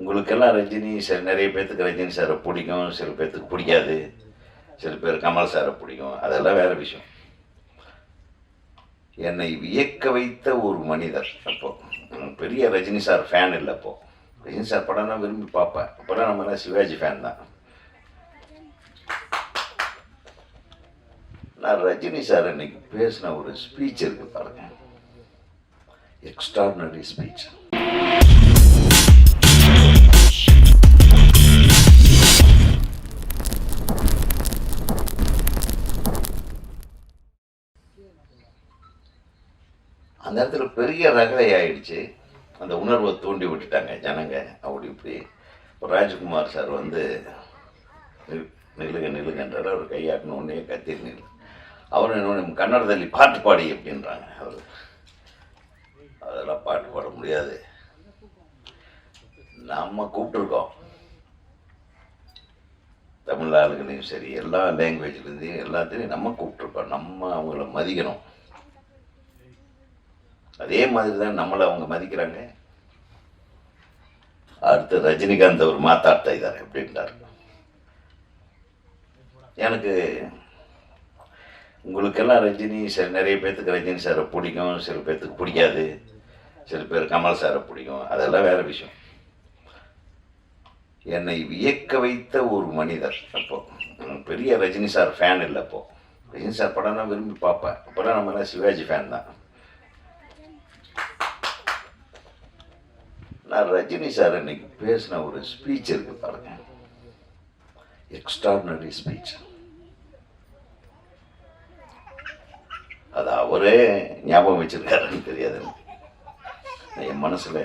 உங்களுக்கெல்லாம் ரஜினி சார் நிறைய பேர்த்துக்கு ரஜினி சாரை பிடிக்கும் சில பேர்த்துக்கு பிடிக்காது. சில பேர் கமல் சாரை பிடிக்கும். அதெல்லாம் வேற விஷயம். என்னை வியக்க வைத்த ஒரு மனிதர் அப்போ. பெரிய ரஜினி சார் ஃபேன் இல்லை அப்போ. ரஜினி சார் படம்னா விரும்பி பார்ப்பேன். அப்போலாம் நம்ம எல்லாம் சிவாஜி ஃபேன் தான். நான் ரஜினி சார் இன்னைக்கு பேசின ஒரு ஸ்பீச் இருக்கு பாருங்க. எக்ஸ்ட்ராடினரி ஸ்பீச் அந்த இடத்துல பெரிய ரகலை ஆயிடுச்சு. அந்த உணர்வை தூண்டி விட்டுட்டாங்க ஜனங்க. அப்படி இப்படி ராஜ்குமார் சார் வந்து நில்- நில்லுங்க நில்லுங்கன்றார். அவர் கையாட்டின உடனே கத்தி நில்லு. அவர் இன்னொன்று தள்ளி பாட்டு பாடி அப்படின்றாங்க. அவர். அதெல்லாம் பாட்டு பாட முடியாது. நம்ம கூப்பிட்டுருக்கோம். தமிழ் ஆளுகளையும் சரி எல்லா லாங்குவேஜ்லேருந்து எல்லாத்தையும் நம்ம கூப்பிட்டுருக்கோம். நம்ம அவங்கள மதிக்கணும். அதே மாதிரி தான் நம்மளை அவங்க மதிக்கிறாங்க. அடுத்து ரஜினிகாந்த் அவர் மாத்தாட்ட இதார் எப்படின்றார். எனக்கு உங்களுக்கெல்லாம் ரஜினி சார் நிறைய பேர்த்துக்கு ரஜினி சாரை பிடிக்கும் சில பேர்த்துக்கு பிடிக்காது. சில பேர் கமல் சாரை பிடிக்கும். அதெல்லாம் வேறு விஷயம். என்னை வியக்க வைத்த ஒரு மனிதர் அப்போ. பெரிய ரஜினி சார் ஃபேன் இல்லை அப்போ. ரஜினி சார் படம்னா விரும்பி பார்ப்பேன். அப்போலாம் நம்ம சிவாஜி ஃபேன் தான். நான் ரஜினி சார் இன்னைக்கு பேசின ஒரு ஸ்பீச் இருக்கு பாருங்க. எக்ஸ்ட்ராடினரி ஸ்பீச் அது அவரே ஞாபகம் வச்சிருக்காருன்னு தெரியாது என் மனசுல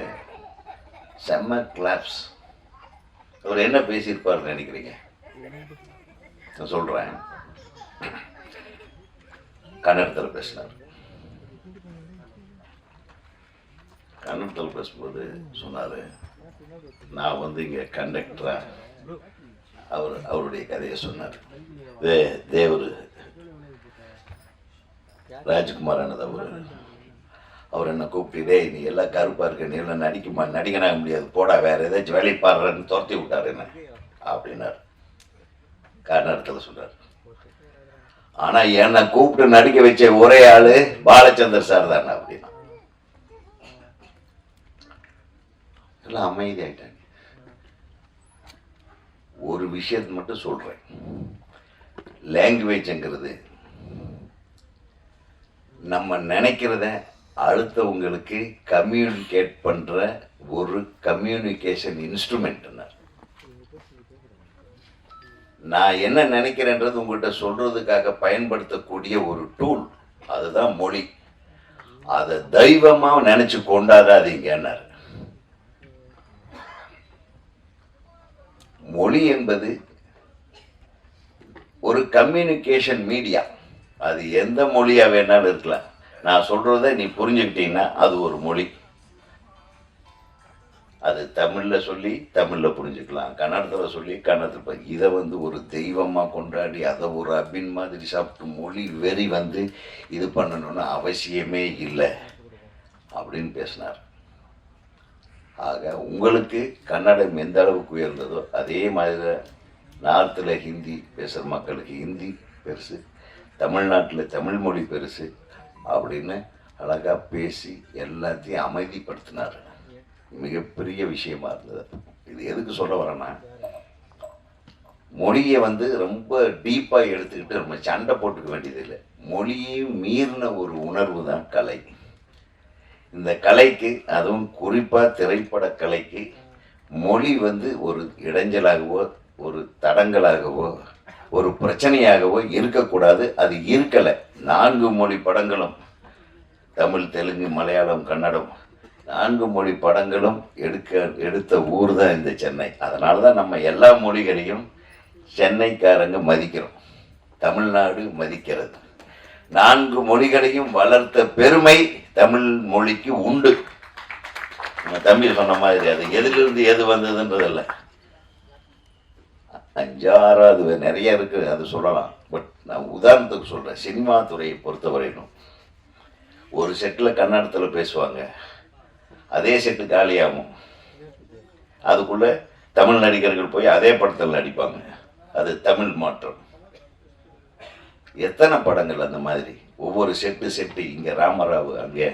செம்ம கிளாப்ஸ் அவர் என்ன பேசியிருப்பாருன்னு நினைக்கிறீங்க? நான் சொல்றேன். கன்னடத்தில் பேசினார். கண்ணத்தில் பேசும்போது சொன்னார் நான் வந்து இங்கே கண்டக்டரா அவர் அவருடைய கதையை சொன்னார். தே தேவர் ராஜ்குமார் அவர். அவர் என்ன கூப்பிட்டு நீ எல்லாம் கருப்பாக இருக்க நீ எல்லாம் நடிக்குமா? நடிகனாக முடியாது. போடா வேற ஏதாச்சும் வேலை பாடுறன்னு துரத்தி விட்டார் என்ன. அப்படின்னார். கர்நாடகத்தில் சொன்னார் ஆனால் என்னை கூப்பிட்டு நடிக்க வச்ச ஒரே ஆள் பாலச்சந்தர் சார் தானே அப்படின்னா. எல்லாம் அமைதியாயிட்டாங்க. ஒரு விஷயத்தை மட்டும் சொல்றேன். லாங்குவேஜ்ங்கிறது நம்ம நினைக்கிறத அடுத்தவங்களுக்கு கம்யூனிகேட் பண்ற ஒரு கம்யூனிகேஷன் இன்ஸ்ட்ருமெண்ட்னார் நான் என்ன நினைக்கிறேன்றது உங்கள்கிட்ட சொல்றதுக்காக பயன்படுத்தக்கூடிய ஒரு டூல் அதுதான் மொழி. அதை தெய்வமா நினைச்சு கொண்டாடாதீங்கன்னார். மொழி என்பது ஒரு கம்யூனிகேஷன் மீடியா அது எந்த மொழியாக வேணாலும் இருக்கலாம். நான் சொல்கிறத நீ புரிஞ்சுக்கிட்டீங்கன்னா அது ஒரு மொழி. அது தமிழில் சொல்லி தமிழில் புரிஞ்சுக்கலாம். கன்னடத்தில் சொல்லி கன்னடத்தில் இதை வந்து ஒரு தெய்வமாக கொண்டாடி அதை ஒரு அபின் மாதிரி சாப்பிட்டு மொழி வெறி வந்து இது பண்ணணும்னு அவசியமே இல்லை. அப்படின்னு பேசினார். ஆக உங்களுக்கு கன்னடம் எந்த அளவுக்கு உயர்ந்ததோ அதே மாதிரி நார்த்தில் ஹிந்தி பேசுகிற மக்களுக்கு ஹிந்தி பெருசு தமிழ்நாட்டில் தமிழ் மொழி பெருசு அப்படின்னு அழகாக பேசி எல்லாத்தையும் அமைதிப்படுத்தினார். மிகப்பெரிய விஷயமா இருந்தது. இது எதுக்கு சொல்ல வரேன்னா மொழியை வந்து ரொம்ப டீப்பாக எடுத்துக்கிட்டு நம்ம சண்டை போட்டுக்க வேண்டியதில்லை. மொழியையும் மீறின ஒரு உணர்வு தான் கலை. இந்த கலைக்கு அதுவும் குறிப்பாக திரைப்பட கலைக்கு மொழி வந்து ஒரு இடைஞ்சலாகவோ ஒரு தடங்கலாகவோ ஒரு பிரச்சனையாகவோ இருக்கக்கூடாது. அது இருக்கலை. நான்கு மொழி படங்களும் தமிழ் தெலுங்கு மலையாளம் கன்னடம் நான்கு மொழி படங்களும் எடுக்க எடுத்த ஊர் தான் இந்த சென்னை. அதனால தான் நம்ம எல்லா மொழிகளையும் சென்னைக்காரங்க மதிக்கிறோம். தமிழ்நாடு மதிக்கிறது. நான்கு மொழிகளையும் வளர்த்த பெருமை தமிழ் மொழிக்கு உண்டு. நம்ம தம்பி சொன்ன மாதிரி அது எதிலிருந்து எது வந்ததுன்றதில்ல. அஞ்சாறாவது நிறைய இருக்கு அது சொல்லலாம். பட் நான் உதாரணத்துக்கு சொல்றேன் சினிமா துறையை பொறுத்தவரையிலும் ஒரு செட்டில் கன்னடத்தில் பேசுவாங்க. அதே செட்டு காலியாகும். அதுக்குள்ளே தமிழ் நடிகர்கள் போய் அதே படத்தில் நடிப்பாங்க. அது தமிழ் மாற்றம். எத்தனை படங்கள் அந்த மாதிரி? ஒவ்வொரு செட்டு செட்டு இங்கே ராமராவ் அங்கே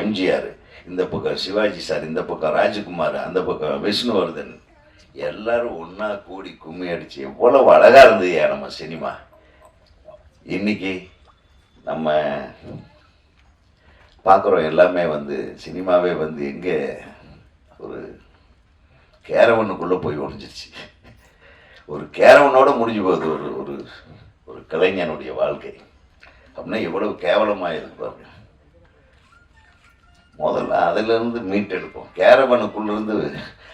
எம்ஜிஆர் இந்த பக்கம் சிவாஜி சார் இந்த பக்கம் ராஜகுமார் அந்த பக்கம் விஷ்ணுவர்தன் எல்லாரும் ஒன்றா கூடி கும்மி அடித்து எவ்வளவு அழகாக இருந்ததுயா நம்ம சினிமா. இன்னைக்கு நம்ம பார்க்குறோம் எல்லாமே வந்து சினிமாவே வந்து எங்கே ஒரு கேரவனுக்குள்ளே போய் ஒழிஞ்சிருச்சு ஒரு கேரவனோட முடிஞ்சு போகுது ஒரு ஒரு ஒரு கலைஞனுடைய வாழ்க்கை. அப்படின்னா எவ்வளவு கேவலமாக இருக்கும் அப்படின்னு முதல்ல அதிலிருந்து மீட்டெடுப்போம். கேரவனுக்குள்ளேருந்து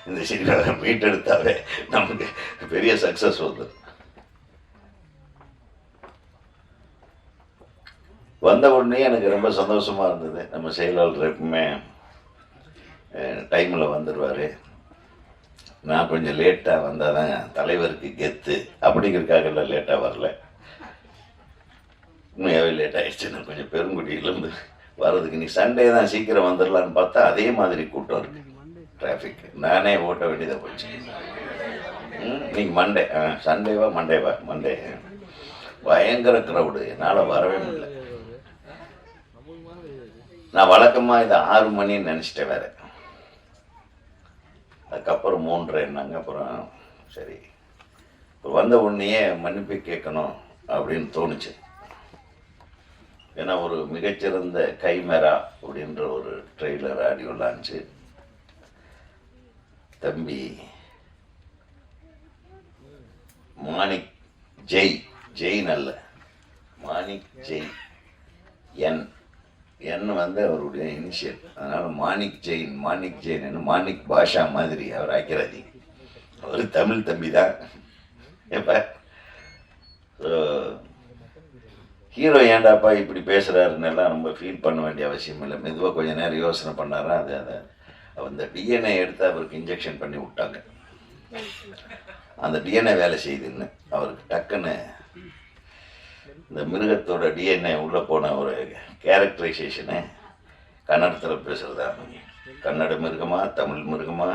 இந்த சினிமாவை மீட்டெடுத்தாவே நமக்கு பெரிய சக்ஸஸ் வந்துடும் வந்த உடனே எனக்கு ரொம்ப சந்தோஷமா இருந்தது. நம்ம செயலாளர் எப்பவுமே டைமில் வந்துடுவார் நான் கொஞ்சம் லேட்டாக வந்தால் தான் தலைவருக்கு கெத்து அப்படிங்கிறதுக்காக லேட்டாக வரல. உண்மையாகவே லேட் ஆகிடுச்சு நான் கொஞ்சம் பெருங்குடியிலேருந்து வர்றதுக்கு நீ சண்டே தான் சீக்கிரம் வந்துடலான்னு பார்த்தா அதே மாதிரி கூட்டம் இருக்கு. டிராஃபிக் நானே ஓட்ட வேண்டியதாக போச்சு. ம், இன்னைக்கு மண்டே ஆ சண்டேவா மண்டேவா மண்டே பயங்கர க்ரௌடு என்னால் வரவே முடியல. நான் வழக்கமாக இது ஆறு மணின்னு நினச்சிட்டேன் வேற. அதுக்கப்புறம் மூன்றரை என்னங்க அப்புறம் சரி. இப்போ வந்த உடனேயே மன்னிப்பு கேட்கணும் அப்படின்னு தோணுச்சு. ஏன்னா ஒரு மிகச்சிறந்த கைமரா அப்படின்ற ஒரு ட்ரெய்லர் ஆடியோ லான்ச்சு. தம்பி மாணிக் ஜெய் ஜெய் நல்ல மாணிக் ஜெய் என். என் வந்து அவருடைய இனிஷியல் அதனால மாணிக் ஜெயின் மாணிக் ஜெயின் மாணிக் பாஷா மாதிரி அவர் ஆக்கிறாதி அவர் தமிழ் தம்பி தான் எப்ப ஹீரோ ஏன்டாப்பா இப்படி பேசுகிறாருன்னு எல்லாம் ரொம்ப ஃபீல் பண்ண வேண்டிய அவசியம் இல்லை. மெதுவாக கொஞ்சம் நேரம் யோசனை பண்ணாரா? அது அதை. அந்த டிஎன்ஏ எடுத்து அவருக்கு இன்ஜெக்ஷன் பண்ணி விட்டாங்க. அந்த டிஎன்ஏ வேலை செய்யுதுன்னு அவருக்கு டக்குன்னு இந்த மிருகத்தோட டிஎன்ஏ உள்ளே போன ஒரு கேரக்டரைசேஷனு கன்னடத்தில் பேசுகிறதா கன்னட மிருகமா தமிழ் மிருகமா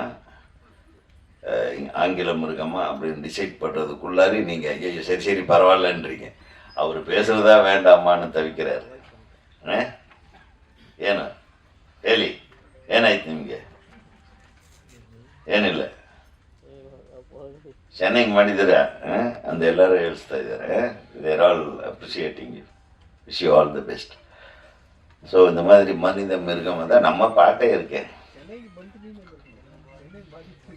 ஆங்கில மிருகமா அப்படின்னு டிசைட் பண்ணுறதுக்குள்ளாரி நீங்கள் ஐயோ சரி சரி பரவாயில்லன்றீங்க. அவர் பேசுகிறதா வேண்டாமான்னு தவிக்கிறாரு ಆ? ಏನು ಹೇಳಿ ಏನಾಯ್ತು ನಿಮಗೆ ಏನಿಲ್ಲ ಚೆನ್ನಾಗಿ ಮಾಡಿದ್ದೀರಾ ಆ? ಅಂತ ಎಲ್ಲರೂ ಹೇಳ್ತಾ ಇದ್ದಾರೆ there all appreciating you wish you all the best so இந்த மாதிரி மனித மிருகம் தான் நம்ம பாட்டே இருக்கேன்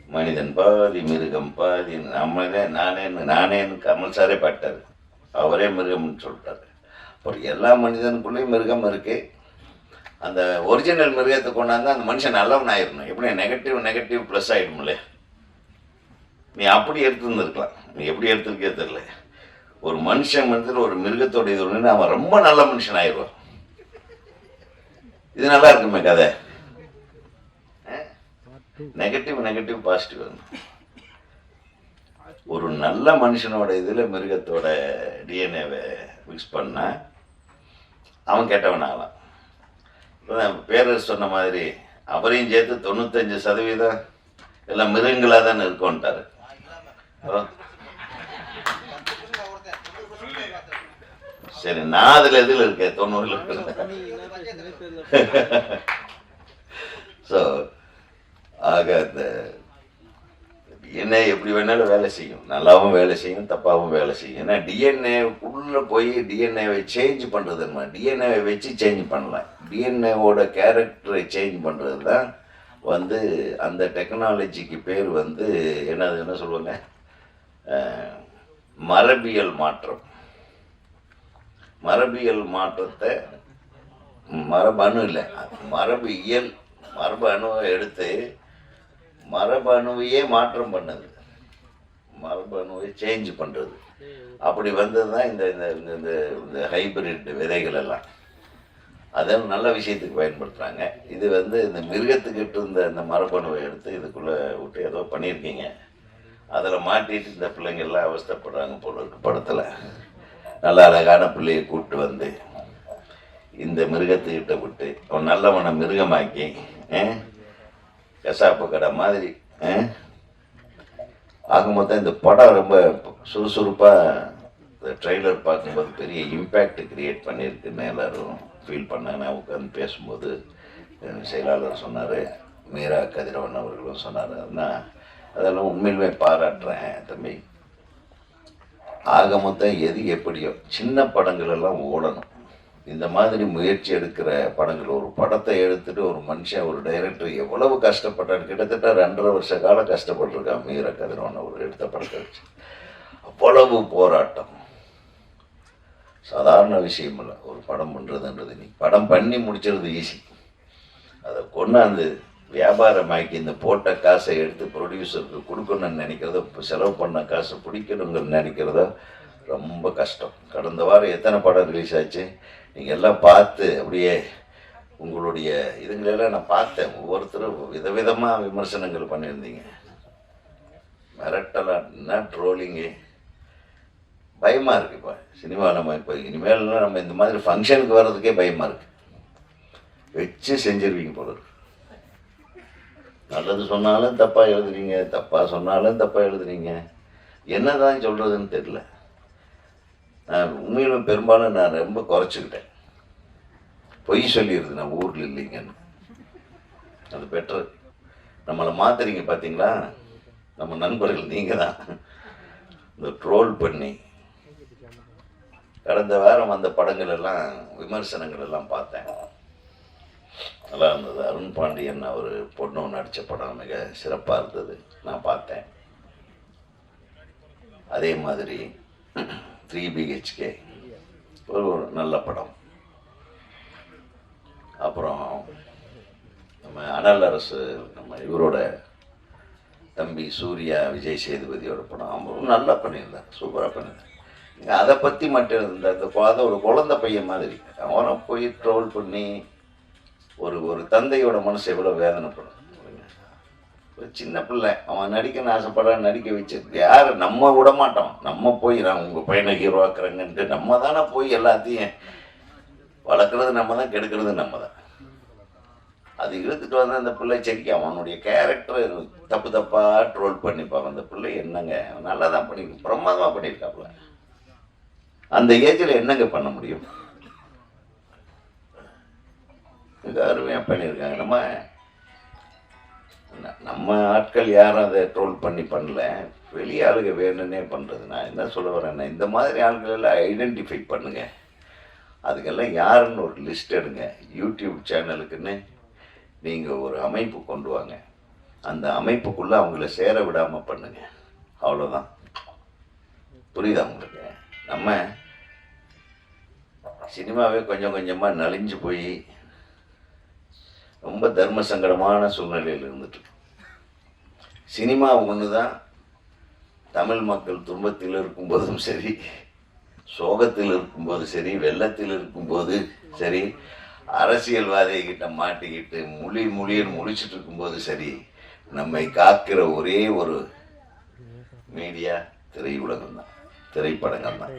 மனிதன் பாதி மிருகம் பாதி நம்மளே நானேன்னு நானேன்னு கமல் சாரே பாட்டார் அவரே மிருகம்னு சொல்லிட்டாரு அப்புறம் எல்லா மனிதனுக்குள்ளேயும் மிருகம் இருக்கு. அந்த ஒரிஜினல் மிருகத்தை கொண்டாந்து அந்த மனுஷன் நல்லவன் ஆயிடணும் எப்படி நெகட்டிவ் நெகட்டிவ் ப்ளஸ் ஆகிடும்ல நீ அப்படி எடுத்துருந்துருக்கலாம். நீ எப்படி எடுத்துருக்கே தெரியல. ஒரு மனுஷன் மனதில் ஒரு மிருகத்தோட இது ஒன்று அவன் ரொம்ப நல்ல மனுஷன் ஆயிடுவான். இது நல்லா இருக்குமே கதை. நெகட்டிவ் நெகட்டிவ் பாசிட்டிவ் ஒரு நல்ல மனுஷனோட இதில் மிருகத்தோட டிஎன்ஏவை மிக்ஸ் பண்ணால் அவன் கெட்டவன் ஆகலாம் பேரர் சொன்ன மாதிரி அவரையும் சேர்த்து தொண்ணூத்தஞ்சு சதவீதம் எல்லாம் மிருகங்களாக தானே இருக்கோன்ட்டாரு. ஓ. சரி நான் அதில் எதில் இருக்கேன்? தொண்ணூறுல இருக்கிறேன் ஸோ ஆக அந்த டிஎன்ஏ எப்படி வேணாலும் வேலை செய்யும். நல்லாவும் வேலை செய்யும் தப்பாகவும் வேலை செய்யும். ஏன்னா டிஎன்ஏ உள்ள போய் டிஎன்ஏவை சேஞ்ச் பண்ணுறது நம்ம டிஎன்ஏவை வச்சு சேஞ்ச் பண்ணலாம். டிஎன்ஏவோட கேரக்டரை சேஞ்ச் பண்ணுறது தான் வந்து அந்த டெக்னாலஜிக்கு பேர் வந்து என்னது என்ன சொல்லுவாங்க? மரபியல் மாற்றம். மரபியல் மாற்றத்தை மரபணு இல்லை மரபு இயல் மரபு அணுவை எடுத்து மரபணுவையே மாற்றம் பண்ணுது. மரபணுவை சேஞ்ச் பண்ணுறது அப்படி வந்தது தான் இந்த இந்த இந்த- இந்த இந்த ஹைபிரிட் விதைகள் எல்லாம். அதெல்லாம் நல்ல விஷயத்துக்கு பயன்படுத்துகிறாங்க இது வந்து இந்த மிருகத்துக்கிட்ட இருந்த இந்த மரபணுவை எடுத்து இதுக்குள்ளே விட்டு ஏதோ பண்ணியிருக்கீங்க. அதில் மாட்டிட்டு இந்த பிள்ளைங்கள்லாம் எல்லாம் அவஸ்தைப்படுறாங்க போல இருக்கு படத்தில். நல்ல அழகான பிள்ளையை கூப்பிட்டு வந்து இந்த மிருகத்துக்கிட்ட விட்டு அவன் நல்லவனை மிருகமாக்கி கசாப்பு கடை மாதிரி ஆக மொத்தம் இந்த படம் ரொம்ப சுறுசுறுப்பாக இந்த ட்ரெய்லர் பார்க்கும்போது பெரிய இம்பேக்ட் கிரியேட் பண்ணியிருக்குன்னு எல்லாரும் ஃபீல் பண்ணாங்க. நான் உட்காந்து பேசும்போது செயலாளர் சொன்னார் மீரா கதிரவன் அவர்களும் சொன்னார். நான் அதெல்லாம் உண்மையிலுமே பாராட்டுறேன் தம்பி. ஆக மொத்தம் எது எப்படியோ சின்ன படங்கள் எல்லாம் ஓடணும். இந்த மாதிரி முயற்சி எடுக்கிற படங்கள். ஒரு படத்தை எடுத்துட்டு ஒரு மனுஷன் ஒரு டைரக்டர் எவ்வளவு கஷ்டப்பட்டார்? கிட்டத்தட்ட ரெண்டரை வருஷ காலம் கஷ்டப்பட்டிருக்கான் மீர கதிரவன் அவர் எடுத்த படத்தை வச்சு. அவ்வளவு போராட்டம். சாதாரண விஷயம் இல்லை. ஒரு படம் பண்ணுறதுன்றது நீ படம் பண்ணி முடிச்சிருது ஈஸி அதை கொண்டாந்து வியாபாரமாக்கி இந்த போட்ட காசை எடுத்து ப்ரொடியூசருக்கு கொடுக்கணும்னு நினைக்கிறதோ இப்போ செலவு பண்ண காசை பிடிக்கணுங்கன்னு நினைக்கிறதோ ரொம்ப கஷ்டம். கடந்த வாரம் எத்தனை படம் ரிலீஸ் ஆச்சு? நீங்கள் எல்லாம் பார்த்து அப்படியே உங்களுடைய இதுங்களெல்லாம் நான் பார்த்தேன். ஒவ்வொருத்தரும் விதவிதமாக விமர்சனங்கள் பண்ணியிருந்தீங்க. மிரட்டலாம் என்ன ட்ரோலிங்கு பயமாக இருக்குது இப்போ சினிமா நம்ம இப்போ இனிமேல் நம்ம இந்த மாதிரி ஃபங்க்ஷனுக்கு வர்றதுக்கே பயமாக இருக்குது வச்சு செஞ்சிருவீங்க போல நல்லது சொன்னாலும் தப்பாக எழுதுறீங்க தப்பாக சொன்னாலும் தப்பாக எழுதுறீங்க என்னதான் சொல்கிறதுன்னு தெரியல. நான் உண்மையிலும் பெரும்பாலும் நான் ரொம்ப குறைச்சிக்கிட்டேன். பொய் சொல்லிடுது நான் ஊரில் இல்லைங்கன்னு. அது பெட்டர் நம்மளை மாத்துறீங்க பார்த்தீங்களா நம்ம நண்பர்கள் நீங்கள் தான் இந்த ட்ரோல் பண்ணி. கடந்த வாரம் வந்த படங்கள் எல்லாம் விமர்சனங்கள் எல்லாம் பார்த்தேன். நல்லா இருந்தது. அருண் பாண்டியன் அவர் பொண்ணு நடித்த படம் மிக சிறப்பாக இருந்தது. நான் பார்த்தேன். அதே மாதிரி த்ரீ பிஹெச்கே ஒரு ஒரு நல்ல படம். அப்புறம் நம்ம அனல் அரசு நம்ம இவரோட தம்பி சூர்யா விஜய் சேதுபதியோட படம். அவரும் நல்லா பண்ணியிருந்தார் சூப்பராக பண்ணியிருந்தார் அதை பற்றி மட்டும் இந்த இந்த குழந்தை ஒரு குழந்தை பையன் மாதிரி. அவனை போய் ட்ரோல் பண்ணி ஒரு ஒரு தந்தையோட மனசு எவ்வளோ வேதனைப்படும். ஒரு சின்ன பிள்ளை. அவன் நடிக்கணும்னு ஆசைப்படுறான் நடிக்க வச்சிருக்கு யார்? நம்ம விட மாட்டோம் நம்ம போய் நான் உங்கள் பையனை ஹீரோவாக்குறேங்கன்ட்டு நம்ம தானே போய் எல்லாத்தையும் வளர்க்குறது நம்ம தான் கெடுக்கிறது நம்ம தான். அது இழுத்துட்டு வந்து அந்த பிள்ளை செடிக்கு அவனுடைய கேரக்டர் தப்பு தப்பாக ட்ரோல் பண்ணிப்பான் அந்த பிள்ளை என்னங்க? அவன் நல்லா தான் பண்ணியிருக்கு பிரமாதமாக பண்ணியிருக்காப்புல அந்த ஏஜில் என்னங்க பண்ண முடியும்? மிக அருமையாக பண்ணியிருக்காங்க நம்ம நம்ம ஆட்கள் யாரும் அதை ட்ரோல் பண்ணி பண்ணல. வெளி ஆளுங்க வேணும்னே பண்ணுறது நான் என்ன சொல்ல வரேன்னா இந்த மாதிரி ஆளுகள் எல்லாம் ஐடென்டிஃபை பண்ணுங்க. அதுக்கெல்லாம் யாருன்னு ஒரு லிஸ்ட் எடுங்க. யூடியூப் சேனலுக்குன்னு நீங்கள் ஒரு அமைப்பு கொண்டு வாங்க. அந்த அமைப்புக்குள்ளே அவங்கள சேர விடாமல் பண்ணுங்க. அவ்வளோதான் புரியுதா உங்களுக்கு? நம்ம சினிமாவே கொஞ்சம் கொஞ்சமாக நலிஞ்சு போய் ரொம்ப தர்ம சங்கடமான சூழ்நிலையில் இருந்துட்டு. சினிமா ஒன்று தான் தமிழ் மக்கள் துன்பத்தில் இருக்கும்போதும் சரி சோகத்தில் இருக்கும்போது சரி வெள்ளத்தில் இருக்கும்போது சரி அரசியல்வாதிகிட்ட மாட்டிக்கிட்டு மொழி முழின்னு முழிச்சிட்டு இருக்கும்போது சரி நம்மை காக்கிற ஒரே ஒரு மீடியா திரையுலகம் தான் திரைப்படங்கள் தான்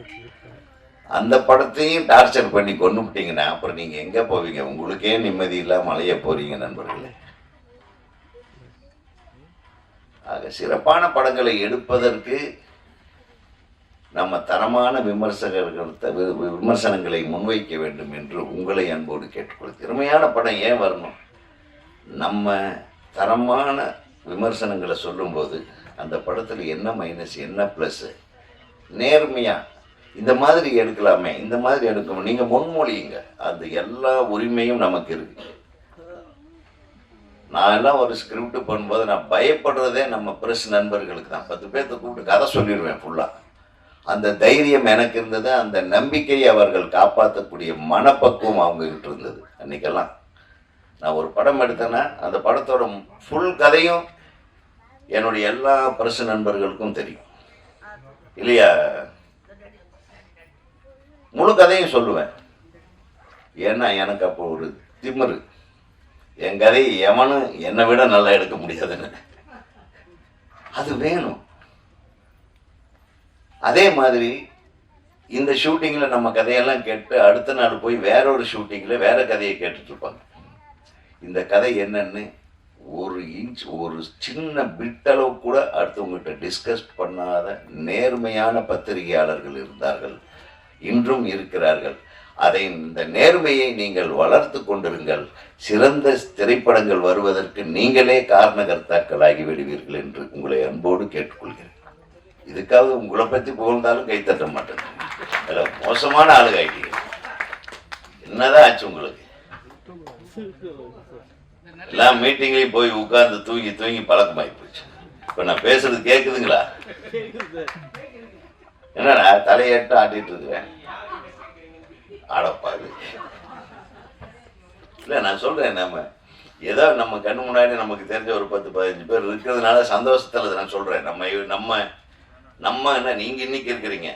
அந்த படத்தையும் டார்ச்சர் பண்ணி கொண்டு விட்டீங்கன்னா அப்புறம் நீங்க எங்க போவீங்க? உங்களுக்கே நிம்மதி இல்லாம அலைய போறீங்க நண்பர்களே. ஆக சிறப்பான படங்களை எடுப்பதற்கு நம்ம தரமான விமர்சகர்கள் த- வி- விமர்சனங்களை முன்வைக்க வேண்டும் என்று உங்களை அன்போடு கேட்டுக்கொள் திறமையான படம் ஏன் வரணும்? நம்ம தரமான விமர்சனங்களை சொல்லும்போது அந்த படத்தில் என்ன மைனஸ் என்ன ப்ளஸ் நேர்மையாக இந்த மாதிரி எடுக்கலாமே இந்த மாதிரி எடுக்கணும். நீங்க முன்மொழியுங்க. அந்த எல்லா உரிமையும் நமக்கு இருக்கு. நான் எல்லாம் ஒரு ஸ்கிரிப்ட் பண்ணும்போது நான் பயப்படுறதே நம்ம பிரஸ் நண்பர்களுக்கு தான். பத்து பேர்த்த கூப்பிட்டு கதை சொல்லிடுவேன் ஃபுல்லாக அந்த தைரியம் எனக்கு இருந்தது அந்த நம்பிக்கையை அவர்கள் காப்பாற்றக்கூடிய மனப்பக்குவம் அவங்ககிட்ட இருந்தது அன்னைக்கெல்லாம். நான் ஒரு படம் எடுத்தேன்னா அந்த படத்தோட ஃபுல் கதையும் என்னுடைய எல்லா பிரஸ் நண்பர்களுக்கும் தெரியும். இல்லையா? முழு கதையும் சொல்லுவேன். ஏன்னா எனக்கு அப்போ ஒரு திமிரு. என் கதையை எவனும் என்னை விட நல்லா எடுக்க முடியாதுன்னு. அது வேணும். அதே மாதிரி இந்த ஷூட்டிங்கில் நம்ம கதையெல்லாம் கேட்டு அடுத்த நாள் போய் வேற ஒரு ஷூட்டிங்கில் வேற கதையை கேட்டுட்ருப்பாங்க. இந்த கதை என்னன்னு ஒரு இன்ச் ஒரு சின்ன பிட்டளவு கூட அடுத்தவங்ககிட்ட டிஸ்கஸ் பண்ணாத நேர்மையான பத்திரிகையாளர்கள் இருந்தார்கள். இன்றும் இருக்கிறார்கள். அதை இந்த நேர்மையை நீங்கள் வளர்த்து கொண்டிருங்கள். சிறந்த திரைப்படங்கள் வருவதற்கு நீங்களே காரணகர்த்தாக்களாகி விடுவீர்கள் என்று உங்களை அன்போடு கேட்டுக்கொள்கிறேன். இதுக்காக உங்களை பற்றி புகழ்ந்தாலும் கைத்தட்ட மாட்டேன். அதில் மோசமான ஆளுகாயிட்டு என்னதான் ஆச்சு உங்களுக்கு? எல்லா மீட்டிங்லையும் போய் உட்கார்ந்து தூங்கி தூங்கி பழக்கமாகி போச்சு. இப்போ நான் பேசுறது கேட்குதுங்களா என்னடா தலையேட்டு ஆட்டிட்டு இருக்கிறேன் ஆடப்பாது இல்லை நான் சொல்றேன் நம்ம ஏதோ நம்ம கண்ணு முன்னாடி நமக்கு தெரிஞ்ச ஒரு பத்து பதினஞ்சு பேர் இருக்கிறதுனால சந்தோஷத்தில் நான் சொல்றேன். நம்ம நம்ம நம்ம என்ன நீங்க இன்னைக்கு இருக்கிறீங்க.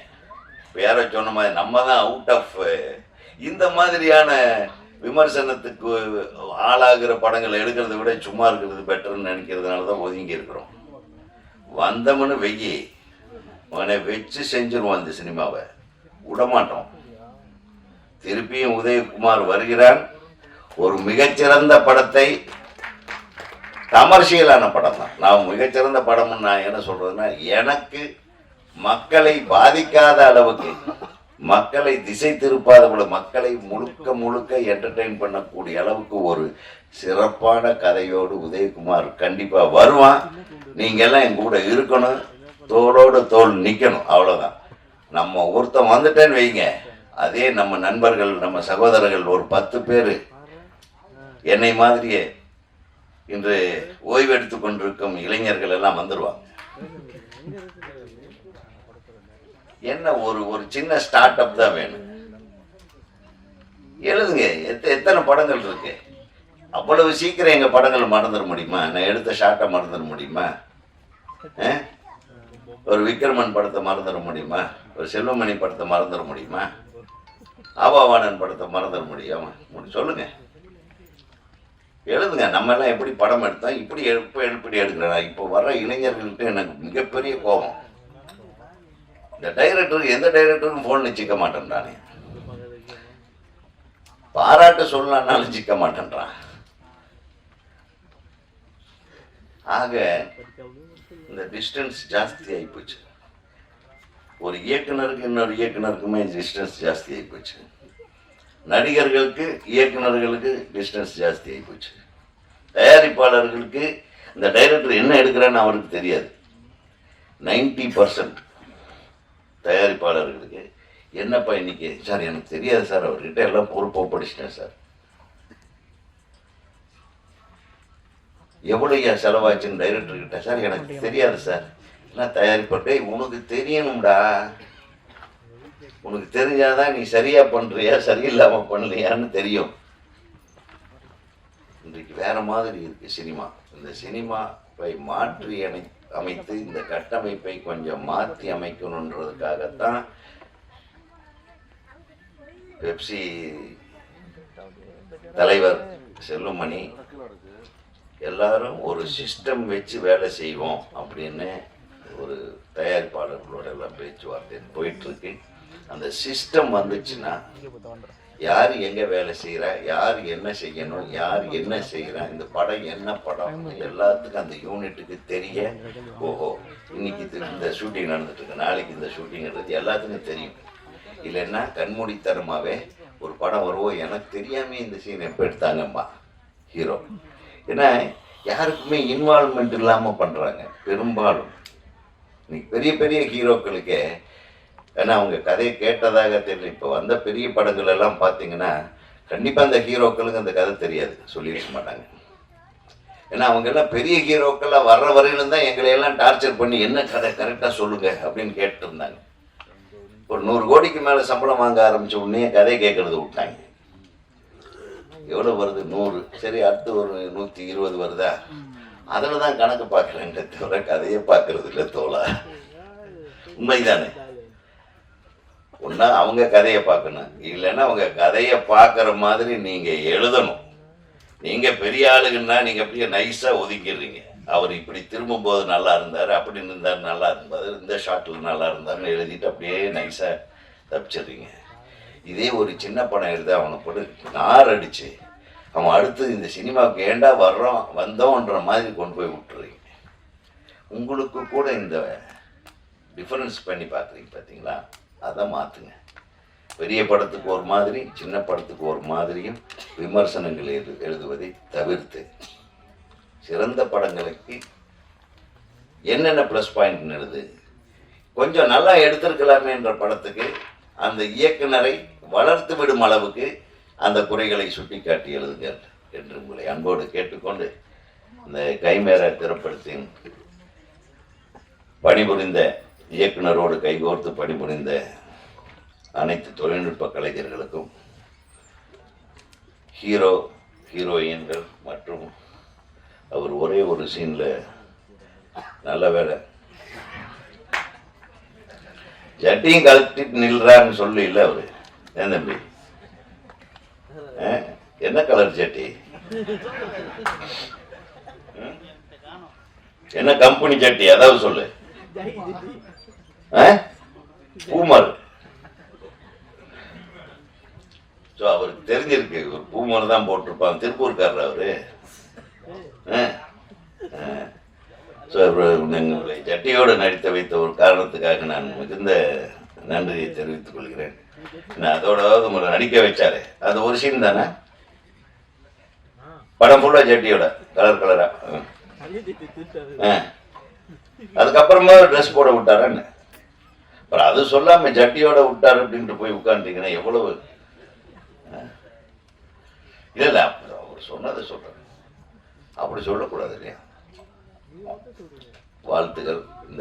வேற யாரோ சொன்ன மாதிரி நம்ம தான் அவுட் ஆஃப் இந்த மாதிரியான விமர்சனத்துக்கு ஆளாகிற படங்களை எடுக்கிறத விட சும்மா இருக்கிறது பெட்டர்னு நினைக்கிறதுனால தான் ஒதுங்கி இருக்கிறோம். வந்தவனு வெயி அவனை வச்சு செஞ்சிருவோம் அந்த சினிமாவை. விடமாட்டோம். திருப்பியும் உதயகுமார் வருகிறான் ஒரு மிகச்சிறந்த படத்தை கமர்ஷியலான படம் தான். நான் மிகச்சிறந்த படம்னு நான் என்ன சொல்றதுன்னா எனக்கு மக்களை பாதிக்காத அளவுக்கு மக்களை திசை திருப்பாத போல மக்களை முழுக்க முழுக்க என்டர்டெயின் பண்ணக்கூடிய அளவுக்கு ஒரு சிறப்பான கதையோடு உதயகுமார் கண்டிப்பா வருவான். நீங்க எல்லாம் என் கூட இருக்கணும். தோளோடு தோல் நிற்கணும் அவ்வளோதான் நம்ம ஒருத்தன் வந்துட்டேன்னு வைங்க. அதே நம்ம நண்பர்கள் நம்ம சகோதரர்கள் ஒரு பத்து பேர் என்னை மாதிரியே இன்று ஓய்வெடுத்து கொண்டிருக்கும் இளைஞர்கள் எல்லாம் வந்துடுவாங்க என்ன ஒரு ஒரு சின்ன ஸ்டார்ட் அப் தான் வேணும். எழுதுங்க எத்த எத்தனை படங்கள் இருக்கு? அவ்வளவு சீக்கிரம் எங்க படங்கள் மறந்துட முடியுமா? நான் எடுத்த ஷார்ட்டை மறந்துட முடியுமா? ஆ? ஒரு விக்ரமன் படத்தை மறந்துட முடியுமா? ஒரு செல்வமணி படத்தை மறந்துட முடியுமா? ஆபாவாணன் படத்தை மறந்துட முடியாம? சொல்லுங்க. எழுதுங்க. நம்ம எல்லாம் எப்படி படம் எடுத்தோம்? இப்படி எப்போ எப்படி எடுக்கிறேன். இப்போ வர்ற இளைஞர்கள்ட்ட எனக்கு மிகப்பெரிய கோபம். இந்த டைரக்டருக்கு எந்த டைரக்டருக்கும் ஃபோன் சிக்க மாட்டேன்றானே பாராட்டு சொல்லலான்னாலும் சிக்க மாட்டேன்றான். ஆக இந்த டிஸ்டன்ஸ் ஜாஸ்தி ஆகி போச்சு ஒரு இயக்குனருக்கு இன்னொரு இயக்குனருக்குமே டிஸ்டன்ஸ் ஜாஸ்தி ஆகி போச்சு நடிகர்களுக்கு இயக்குனர்களுக்கு டிஸ்டன்ஸ் ஜாஸ்தி ஆகி போச்சு தயாரிப்பாளர்களுக்கு இந்த டைரக்டர் என்ன எடுக்கிறான்னு அவருக்கு தெரியாது. நைன்டி பர்சன்ட் தயாரிப்பாளர்களுக்கு என்னப்பா இன்னைக்கு? சார் எனக்கு தெரியாது சார் அவர்கிட்ட எல்லாம் பொறுப்பாக படிச்சிட்டேன் சார். எவ்வளோயா செலவாச்சுன்னு டைரக்டர் கிட்ட? சார் எனக்கு தெரியாது சார். என்ன தயாரிப்பாளர் டேய் உனக்கு தெரியணும்டா. உனக்கு தெரிஞ்சாதான் நீ சரியா பண்றியா சரியில்லாம பண்ணலையான்னு தெரியும். இன்றைக்கு வேற மாதிரி இருக்கு சினிமா. இந்த சினிமாவை மாற்றி அமை அமைத்து இந்த கட்டமைப்பை கொஞ்சம் மாற்றி அமைக்கணுன்றதுக்காகத்தான் பெப்சி தலைவர் செல்லுமணி எல்லாரும் ஒரு சிஸ்டம் வச்சு வேலை செய்வோம் அப்படின்னு ஒரு தயாரிப்பாளர்களோட எல்லாம் பேச்சுவார்த்தை போயிட்டு இருக்கு அந்த சிஸ்டம் வந்துச்சுன்னா யார் எங்க வேலை செய்கிறா யார் என்ன செய்யணும் யார் என்ன செய்யறா இந்த படம் என்ன படம் எல்லாத்துக்கும் அந்த யூனிட்டுக்கு தெரிய ஓஹோ இன்னைக்கு இந்த ஷூட்டிங் நடந்துட்டு இருக்கு நாளைக்கு இந்த ஷூட்டிங் எல்லாத்துக்கும் தெரியும். இல்லைன்னா கண்மூடித்தனமாவே ஒரு படம் வருவோம் எனக்கு தெரியாமே இந்த சீன் எப்போ எடுத்தாங்கம்மா? ஹீரோ ஏன்னா யாருக்குமே இன்வால்மெண்ட் இல்லாமல் பண்ணுறாங்க பெரும்பாலும். இன்னைக்கு பெரிய பெரிய ஹீரோக்களுக்கே ஏன்னா அவங்க கதையை கேட்டதாக தெரியல. இப்போ வந்த பெரிய படங்கள் எல்லாம் பார்த்தீங்கன்னா கண்டிப்பாக அந்த ஹீரோக்களுக்கு அந்த கதை தெரியாது. சொல்லியிருக்க மாட்டாங்க. ஏன்னா அவங்க எல்லாம் பெரிய ஹீரோக்கெல்லாம் வர்ற வரையிலும் தான் எங்களை எல்லாம் டார்ச்சர் பண்ணி என்ன கதை? கரெக்டாக சொல்லுங்க அப்படின்னு கேட்டுருந்தாங்க ஒரு நூறு கோடிக்கு மேலே சம்பளம் வாங்க ஆரம்பிச்ச உடனே கதை கேட்கறது விட்டாங்க. எவ்வளோ வருது? நூறு. சரி அடுத்து ஒரு நூற்றி இருபது வருதா? அதில் தான் கணக்கு பார்க்குறேன் தவிர கதையை பார்க்கறது இல்லை தோலா உண்மைதானே? ஒன்றா அவங்க கதையை பார்க்கணும். இல்லைன்னா அவங்க கதையை பார்க்குற மாதிரி நீங்கள் எழுதணும். நீங்கள் பெரிய ஆளுங்கன்னா நீங்கள் அப்படியே நைஸாக ஒதுக்கிடுறீங்க. அவர் இப்படி திரும்பும்போது நல்லா இருந்தார் அப்படி இருந்தார் நல்லா இருந்தார் இந்த ஷாட்டில் நல்லா இருந்தார்னு எழுதிட்டு அப்படியே நைஸாக தப்பிச்சிடுறீங்க. இதே ஒரு சின்ன படம் எடுத்து அவனை போட்டு நார் அடிச்சு அவன் அடுத்து இந்த சினிமாவுக்கு ஏண்டா வர்றோம் வந்தோன்ற மாதிரி கொண்டு போய் விட்டுறீங்க. உங்களுக்கு கூட இந்த டிஃபரன்ஸ் பண்ணி பார்க்குறீங்க பார்த்தீங்களா? அதை மாற்றுங்க பெரிய படத்துக்கு ஒரு மாதிரி சின்ன படத்துக்கு ஒரு மாதிரியும் விமர்சனங்கள் எழுது எழுதுவதை தவிர்த்து. சிறந்த படங்களுக்கு என்னென்ன ப்ளஸ் பாயிண்ட் எழுது. கொஞ்சம் நல்லா எடுத்திருக்கலாமே என்ற படத்துக்கு அந்த இயக்குனரை வளர்த்து விடும் அளவுக்கு அந்த குறைகளை சுட்டி காட்டி எழுதுங்கள் என்று உங்களை அன்போடு கேட்டுக்கொண்டு இந்த கைமேற திரைப்படத்தின் பணிபுரிந்த இயக்குனரோடு கைகோர்த்து பணிபுரிந்த அனைத்து தொழில்நுட்ப கலைஞர்களுக்கும் ஹீரோ ஹீரோயின்கள் மற்றும் அவர் ஒரே ஒரு சீனில் நல்ல வேலை. ஜட்டியும் கழட்டிட்டு நில்றான்னு சொல்லி இல்லை அவர். ஏன் தம்பி? ஆ? என்ன கலர் சட்டி? என்ன கம்பெனி சட்டி? அதாவது சொல்லு. ஆ? ஸோ அவருக்கு தெரிஞ்சிருக்கு. ஒரு பூமல் தான் போட்டிருப்பான் திருப்பூர்காரர் அவரு. ஸோ உங்களை சட்டியோடு நடித்த வைத்த ஒரு காரணத்துக்காக நான் மிகுந்த நன்றியை தெரிவித்துக் கொள்கிறேன். நான் அதோட உங்களை நடிக்க வச்சாரு. அது ஒரு சீன் தானே? படம் ஃபுல்லா ஜட்டியோட கலர் கலரா அதுக்கப்புறமா ட்ரெஸ் போட விட்டாரான்னு. அப்புறம் அது சொல்லாம ஜட்டியோட விட்டாரு அப்படின்ட்டு போய் உட்காந்துட்டீங்கன்னா எவ்வளவு? இல்ல இல்ல அவர் சொன்னதை சொல்றேன். அப்படி சொல்லக்கூடாது இல்லையா? வாழ்த்துக்கள்.